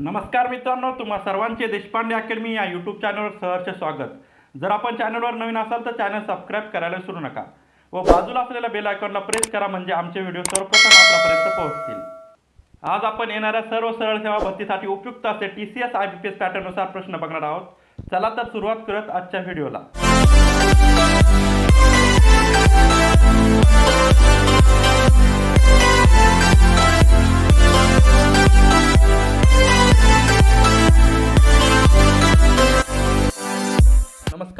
नमस्कार मित्रांनो तुम्हा सर्वांचे देशपांडे अकॅडमी या यूट्यूब चॅनलवर सहर्ष स्वागत. जर आपण चॅनलवर नवीन असाल तर चॅनल सबस्क्राईब करायला विसरू नका व बाजूला असलेल्या बेल आयकॉनला प्रेस करा म्हणजे आमचे व्हिडिओ सर्वप्रथम आपल्यापर्यंत पोहोचतील. आज आपण येणाऱ्या सर्व सरळ सेवा भरतीसाठी उपयुक्त असे T C S I B P S पॅटर्ननुसार प्रश्न बघणार आहोत. चला तर सुरुवात करत आजच्या व्हिडिओला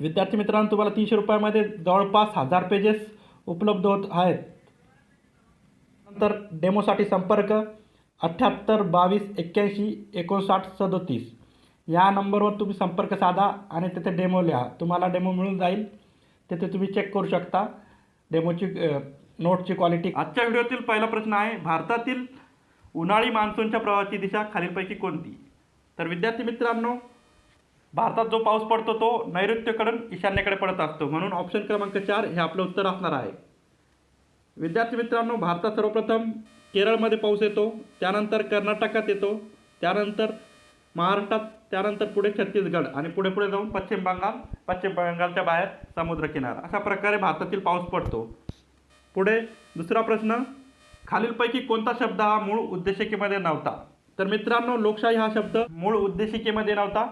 विद्यार्थी मित्रांनो तुम्हाला तीनशे रुपयामध्ये जवळपास हजार पेजेस उपलब्ध होत आहेत. नंतर डेमोसाठी संपर्क अठ्ठ्याहत्तर बावीस एक्क्याऐंशी एकोणसाठ सदोतीस. या नंबरवर तुम्ही संपर्क साधा आणि तिथे डेमो लिहा. तुम्हाला डेमो मिळून जाईल. तेथे तुम्ही चेक करू शकता. डेमोची नोटची क्वालिटी आजच्या व्हिडिओतील पहिला प्रश्न आहे भारतातील उन्हाळी मान्सूनच्या प्रवाहाची दिशा खालीलपैकी कोणती? तर विद्यार्थी मित्रांनो भारतात जो पाऊस पडतो तो नैऋत्यकडून ईशान्येकडे पडत असतो. म्हणून ऑप्शन क्रमांक चार हे आपलं उत्तर असणार आहे. विद्यार्थी मित्रांनो भारतात सर्वप्रथम केरळमध्ये पाऊस येतो त्यानंतर कर्नाटकात येतो त्यानंतर महाराष्ट्रात त्यानंतर पुढे छत्तीसगड आणि पुढे पुढे जाऊन पश्चिम बंगाल पश्चिम बंगालच्या बाहेर समुद्रकिनारा. अशा प्रकारे भारतातील पाऊस पडतो. पुढे दुसरा प्रश्न खालीलपैकी कोणता शब्द हा मूळ उद्देशिकेमध्ये नव्हता? तर मित्रांनो लोकशाही हा शब्द मूळ उद्देशिकेमध्ये नव्हता.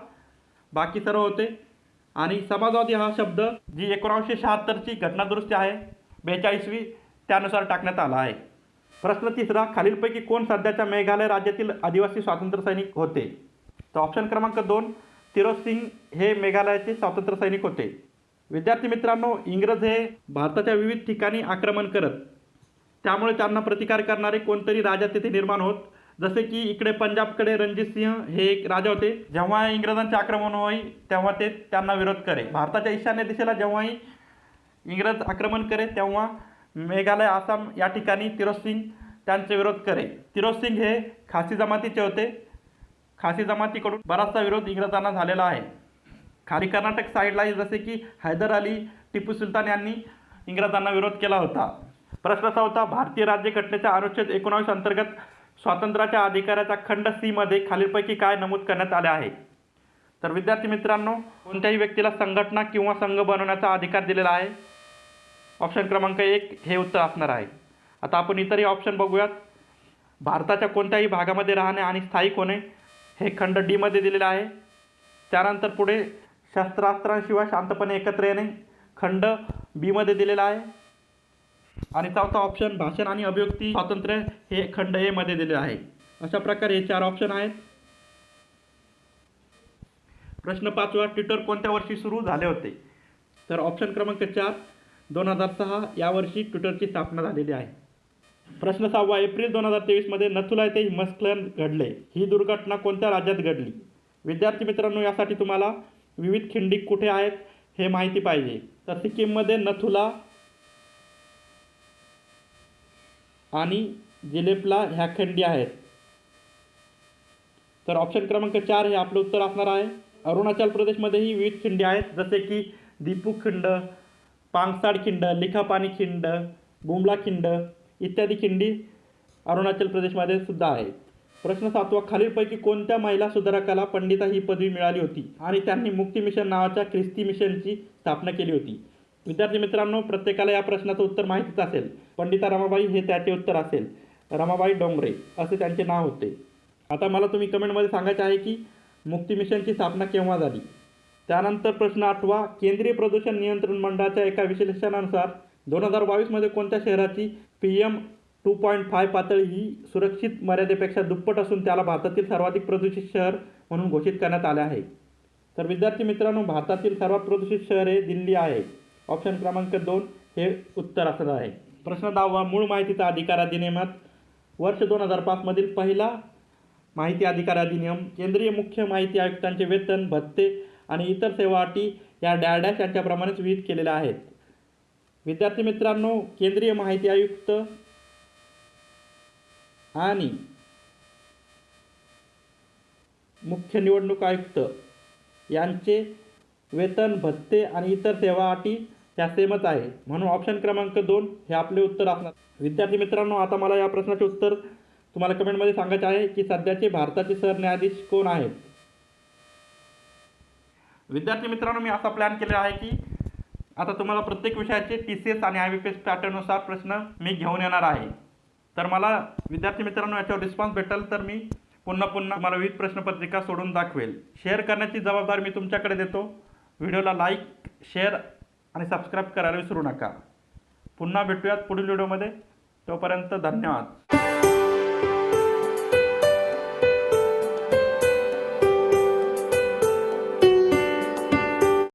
बाकी सर्व होते. आणि समाजवादी हा शब्द जी एकोणावीसशे शहात्तरची घटनादुरुस्ती आहे बेचाळीसवी त्यानुसार टाकण्यात आला आहे. प्रश्न तिसरा खालीलपैकी कोण सध्याच्या मेघालय राज्यातील आदिवासी स्वातंत्र्य सैनिक होते? तर ऑप्शन क्रमांक दोन तिरोज सिंग हे मेघालयाचे स्वातंत्र्य सैनिक होते. विद्यार्थी मित्रांनो इंग्रज हे भारताच्या विविध ठिकाणी आक्रमण करत त्यामुळे त्यांना प्रतिकार करणारे कोणतरी राजा तिथे निर्माण होत जसे की इकडे पंजाबकडे रणजित सिंह हे एक राजा होते. जेव्हा इंग्रजांचे आक्रमण होई तेव्हा ते त्यांना विरोध करे. भारताच्या ईशान्य दिशेला जेव्हाही इंग्रज आक्रमण करे तेव्हा मेघालय आसाम या ठिकाणी तिरोज सिंग त्यांचे विरोध करे. तिरोज सिंग हे खासी जमातीचे होते. खासी जमातीकडून बराचसा विरोध इंग्रजांना झालेला आहे. खाली कर्नाटक साईडला जसे की हैदर अली टिपू सुलतान यांनी इंग्रजांना विरोध केला होता. प्रश्न असा होता भारतीय राज्यघटनेच्या अनुच्छेद एकोणावीस अंतर्गत स्वातंत्र्याच्या अधिकाराचा खंड सीमध्ये खालीलपैकी काय नमूद करण्यात आले आहे? तर विद्यार्थी मित्रांनो कोणत्याही व्यक्तीला संघटना किंवा संघ बनवण्याचा अधिकार दिलेला आहे? ऑप्शन क्रमांक एक हे उत्तर असणार आहे. आता आपण इतरही ऑप्शन बघूयात. भारताच्या कोणत्याही भागामध्ये राहणे आणि स्थायिक होणे हे खंड डीमध्ये दिलेलं आहे. त्यानंतर पुढे शस्त्रास्त्रांशिवाय शांतपणे एकत्र येणे खंड बीमध्ये दिलेला आहे. आणि चौथा ऑप्शन भाषण आणि अभिव्यक्ती स्वातंत्र्य हे खंड ए मध्ये दिले आहे. अशा प्रकारे हे चार ऑप्शन आहेत. प्रश्न पाचवा ट्विटर कोणत्या वर्षी सुरू झाले होते? तर ऑप्शन क्रमांक चार दोन हजार सहा या वर्षी ट्विटरची स्थापना झालेली आहे. प्रश्न सहावा एप्रिल दोन हजार तेवीसमध्ये नथुला येथे हिमस्खलन घडले. ही दुर्घटना कोणत्या राज्यात घडली? विद्यार्थी मित्रांनो यासाठी तुम्हाला विविध खिंडी कुठे आहेत हे माहिती पाहिजे. तर सिक्कीममध्ये नथुला आणि जिलेपला ह्या खंडी आहेत. तर ऑप्शन क्रमांक चार हे आपलं उत्तर असणार आहे. अरुणाचल प्रदेशमध्येही विविध खिंडी आहेत. जसे की दीपू खिंड पांगसाड खिंड लिखापाणी खिंड बुमला खिंड इत्यादी खिंडी अरुणाचल प्रदेशमध्ये सुद्धा आहेत. प्रश्न सातवा खालीलपैकी कोणत्या महिला सुधारकाला पंडिता ही पदवी मिळाली होती? आणि त्यांनी मुक्ती मिशन नावाच्या ख्रिस्ती मिशनची स्थापना केली होती. विद्यार्थी मित्रांनो प्रत्येकाला या प्रश्नाचं उत्तर माहितीच असेल. पंडिता रमाबाई हे त्याचे उत्तर असेल. रमाबाई डोंगरे असे त्यांचे नाव होते. आता मला तुम्ही कमेंटमध्ये सांगायचे आहे की मुक्ती मिशनची स्थापना केव्हा झाली? त्यानंतर प्रश्न आठवा केंद्रीय प्रदूषण नियंत्रण मंडळाच्या एका विश्लेषणानुसार दोन हजार बावीसमध्ये कोणत्या शहराची P M two point five पातळी ही सुरक्षित मर्यादेपेक्षा दुप्पट असून त्याला भारतातील सर्वाधिक प्रदूषित शहर म्हणून घोषित करण्यात आले आहे? तर विद्यार्थी मित्रांनो भारतातील सर्वात प्रदूषित शहर हे दिल्ली आहे. ऑप्शन क्रमांक दोन हे उत्तर असणार आहे. प्रश्न दहावा मूळ माहितीचा अधिकार अधिनियमात वर्ष दोन हजार पाचमधील पहिला माहिती अधिकार अधिनियम केंद्रीय मुख्य माहिती आयुक्तांचे वेतन भत्ते आणि इतर सेवा अटी या डॅडॅश यांच्याप्रमाणेच विहित केलेल्या आहेत. विद्यार्थी मित्रांनो केंद्रीय माहिती आयुक्त आणि मुख्य निवडणूक आयुक्त यांचे वेतन भत्ते आणि इतर सेवा अटी त्या सेमच आहे. म्हणून ऑप्शन क्रमांक दोन हे आपले उत्तर असणार. विद्यार्थी मित्रांनो आता मला या प्रश्नाचे उत्तर तुम्हाला कमेंटमध्ये सांगायचे आहे की सध्याचे भारताचे सरन्यायाधीश कोण आहेत? विद्यार्थी मित्रांनो मी असा प्लॅन केला आहे की आता तुम्हाला प्रत्येक विषयाचे टी सी एस आणि आय बी पी एस पॅटर्ननुसार प्रश्न मी घेऊन येणार आहे. तर मला विद्यार्थी मित्रांनो याच्यावर रिस्पॉन्स भेटेल तर मी पुन्हा पुन्हा मला विविध प्रश्नपत्रिका सोडून दाखवेल. शेअर करण्याची जबाबदारी मी तुमच्याकडे देतो. व्हिडिओला लाईक शेअर आणि सबस्क्राईब करायला विसरू नका. पुन्हा भेटूयात पुढील व्हिडिओमध्ये तोपर्यंत धन्यवाद.